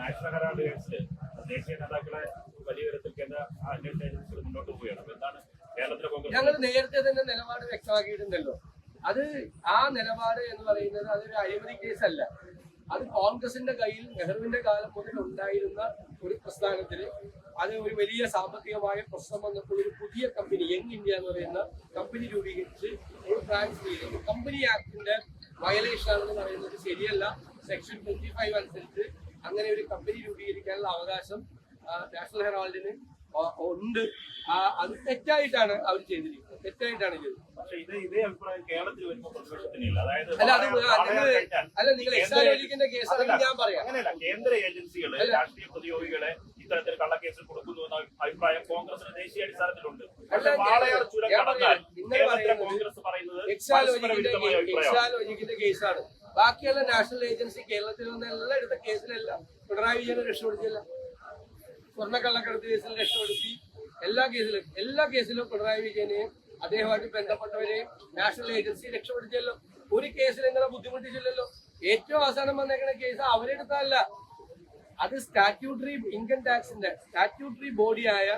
National Herald കേസിൽ ദേശീയ നേതാക്കളെ വലിയ തരത്തിൽ കേന്ദ്ര അന്വേഷണ മുന്നോട്ട് പോവുകയാണ്. അപ്പൊ എന്താണ് കേരളത്തിലെ കോൺഗ്രസ്? ഞങ്ങൾ നേരത്തെ തന്നെ നിലപാട് വ്യക്തമാക്കിയിട്ടുണ്ടല്ലോ. അത് ആ നിലപാട് എന്ന് പറയുന്നത് അതൊരു അഴിമതി കേസല്ല. അത് കോൺഗ്രസിന്റെ കയ്യിൽ നെഹ്റുവിന്റെ കാലം മുതൽ ഉണ്ടായിരുന്ന ഒരു പ്രസ്ഥാനത്തിന് അത് ഒരു വലിയ സാമ്പത്തികമായ പ്രശ്നം വന്നപ്പോൾ ഒരു പുതിയ കമ്പനി യങ് ഇന്ത്യ എന്ന് പറയുന്ന കമ്പനി രൂപീകരിച്ച് ഒരു ട്രാൻസ്ഫർ ചെയ്തു. കമ്പനി ആക്ടിന്റെ വയലേഷൻ ആണെന്ന് പറയുന്നത് ശരിയല്ല. സെക്ഷൻ ട്വന്റി ഫൈവ് അനുസരിച്ച് അങ്ങനെ ഒരു കമ്പനി രൂപീകരിക്കാനുള്ള അവകാശം നാഷണൽ ഹെറാൾഡിന് ഉണ്ട്. അത് തെറ്റായിട്ടാണ് അവർ ചെയ്തിരിക്കുന്നത്. തെറ്റായിട്ടാണ് ചെയ്തത്. അല്ല അത് അല്ല നിങ്ങൾ എക്സാലോജിക്കിന്റെ കേസ് ഞാൻ പറയാം. കേന്ദ്ര ഏജൻസികൾ രാഷ്ട്രീയ പ്രതിയോഗികളെ ഇത്തരത്തിൽ കള്ളക്കേസിൽ കൊടുക്കുന്നു എന്ന അഭിപ്രായം കോൺഗ്രസിന് ദേശീയ അടിസ്ഥാനത്തിലുണ്ട്. കോൺഗ്രസ് പറയുന്നത് എക്സാലോജിക്കിന്റെ കേസാണ്. ബാക്കിയുള്ള നാഷണൽ ഏജൻസി കേരളത്തിൽ നിന്നുള്ള എടുത്ത കേസിലെല്ലാം പിണറായി വിജയനെ രക്ഷപ്പെടുത്തില്ല സ്വർണക്കള്ളക്കടത്ത് കേസിൽ രക്ഷപ്പെടുത്തി. എല്ലാ കേസിലും എല്ലാ കേസിലും പിണറായി വിജയനെയും അദ്ദേഹമായിട്ട് ബന്ധപ്പെട്ടവരെയും നാഷണൽ ഏജൻസി രക്ഷപ്പെടുത്തിയല്ലോ. ഒരു കേസിൽ ഇങ്ങനെ ബുദ്ധിമുട്ടിച്ചില്ലല്ലോ. ഏറ്റവും അവസാനം വന്നേക്കുന്ന കേസ് അവരെടുത്തല്ല അത് സ്റ്റാറ്റ്യൂട്ടറി ഇൻകം ടാക്സിന്റെ സ്റ്റാറ്റ്യൂട്ടറി ബോഡിയായ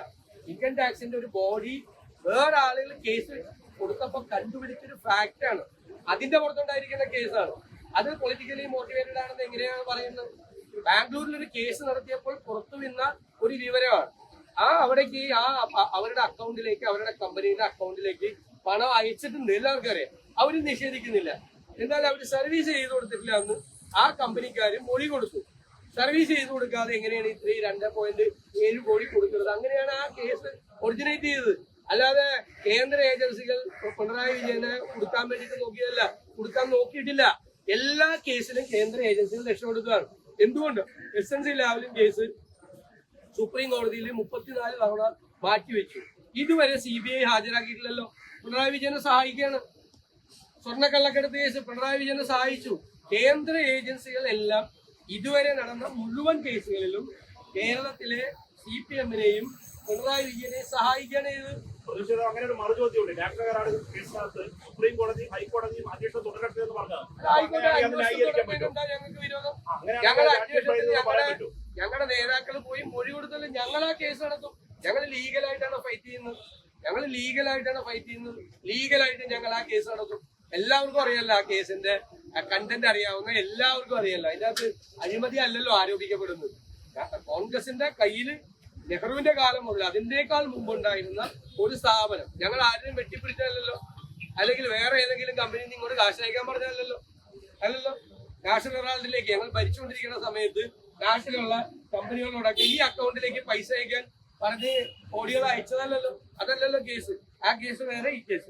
ഇൻകം ടാക്സിന്റെ ഒരു ബോഡി വേറെ ആളുകൾ കേസ് കൊടുത്തപ്പോ കണ്ടുപിടിച്ചൊരു ആണ്. അതിന്റെ പുറത്തുണ്ടായിരിക്കുന്ന കേസാണ്. അത് പൊളിറ്റിക്കലി മോട്ടിവേറ്റഡ് ആണെന്ന് എങ്ങനെയാണ് പറയുന്നത്? ബാംഗ്ലൂരിൽ ഒരു കേസ് നടത്തിയപ്പോൾ പുറത്തു വന്ന ഒരു വിവരമാണ്. ആ അവിടേക്ക് ആ അവരുടെ അക്കൗണ്ടിലേക്ക് അവരുടെ കമ്പനിയുടെ അക്കൗണ്ടിലേക്ക് പണം അയച്ചിട്ടുണ്ട് എല്ലാവർക്കും അറിയാം. അവർ നിഷേധിക്കുന്നില്ല. എന്നാൽ അവർ സർവീസ് ചെയ്ത് കൊടുത്തിട്ടില്ല എന്ന് ആ കമ്പനിക്കാർ മൊഴി കൊടുത്തു. സർവീസ് ചെയ്ത് കൊടുക്കാതെ എങ്ങനെയാണ് ഇത്രയും രണ്ട് പോയിന്റ് ഏഴ് കോടി കൊടുക്കുന്നത്? അങ്ങനെയാണ് ആ കേസ് ഒറിജിനേറ്റ് ചെയ്തത്. അല്ലാതെ കേന്ദ്ര ഏജൻസികൾ പിണറായി വിജയനെ കൊടുക്കാൻ വേണ്ടിയിട്ട് നോക്കിയതല്ല. കൊടുക്കാൻ നോക്കിയിട്ടില്ല. എല്ലാ കേസിലും കേന്ദ്ര ഏജൻസികൾ രക്ഷപ്പെടുത്തുകയാണ് എന്തുകൊണ്ട്? S N C Lavalin case supreme കോടതിയിൽ മുപ്പത്തിനാല് തവണ മാറ്റിവെച്ചു ഇതുവരെ സി ബി ഐ ഹാജരാക്കിയിട്ടില്ലല്ലോ. പിണറായി വിജയനെ സഹായിക്കുകയാണ്. സ്വർണക്കള്ളക്കടത്ത് കേസ് പിണറായി വിജയനെ സഹായിച്ചു. കേന്ദ്ര ഏജൻസികൾ എല്ലാം ഇതുവരെ നടന്ന മുഴുവൻ കേസുകളിലും കേരളത്തിലെ സി പി എമ്മിനെയും പിണറായി വിജയനെയും സഹായിക്കുകയാണ് ചെയ്തത്. പ്രതിഷേധം അങ്ങനെ ഒരു മറുചോദ്യമുണ്ട്. ഡാക്ടർ കരാട് കേസിനകത്ത് സുപ്രീം കോടതി ഹൈക്കോടതിയും അന്വേഷണം തുടരട്ടെ എന്ന് പറഞ്ഞത് അങ്ങനെ ഞങ്ങളുടെ നേതാക്കൾ പോയി മൊഴി കൊടുത്തത് ഞങ്ങൾ ആ കേസ് നടത്തും. ഞങ്ങൾ ലീഗലായിട്ടാണ് ഫൈറ്റ് ചെയ്യുന്നത്. ഞങ്ങൾ ലീഗലായിട്ടാണ് ഫൈറ്റ് ചെയ്യുന്നത്. ലീഗലായിട്ട് ഞങ്ങൾ ആ കേസ് നടത്തും. എല്ലാവർക്കും അറിയാലോ ആ കേസിന്റെ കണ്ടന്റ് അറിയാവുന്ന എല്ലാവർക്കും അറിയാലോ. അതിനകത്ത് അഴിമതി അല്ലല്ലോ ആരോപിക്കപ്പെടുന്നത്. കോൺഗ്രസിന്റെ കയ്യിൽ നെഹ്റുവിന്റെ കാലം മുതൽ അതിനേക്കാൾ മുമ്പുണ്ടായിരുന്ന ഒരു സ്ഥാപനം. ഞങ്ങൾ ആരെയും വെട്ടിപ്പിടിച്ചല്ലോ അല്ലെങ്കിൽ വേറെ ഏതെങ്കിലും കമ്പനി ഇങ്ങോട്ട് കാശ് അയക്കാൻ പറഞ്ഞല്ലോ അല്ലല്ലോ? നാഷണൽ ഹെറാൾഡിലേക്ക് ഞങ്ങൾ ഭരിച്ചുകൊണ്ടിരിക്കുന്ന സമയത്ത് നാഷണലുള്ള കമ്പനികളോടൊക്കെ ഈ അക്കൗണ്ടിലേക്ക് പൈസ അയക്കാൻ പറഞ്ഞ് ഓഡിയോ അയച്ചതല്ലല്ലോ? അതല്ലല്ലോ കേസ് ആ കേസ് വേറെ ഈ കേസ്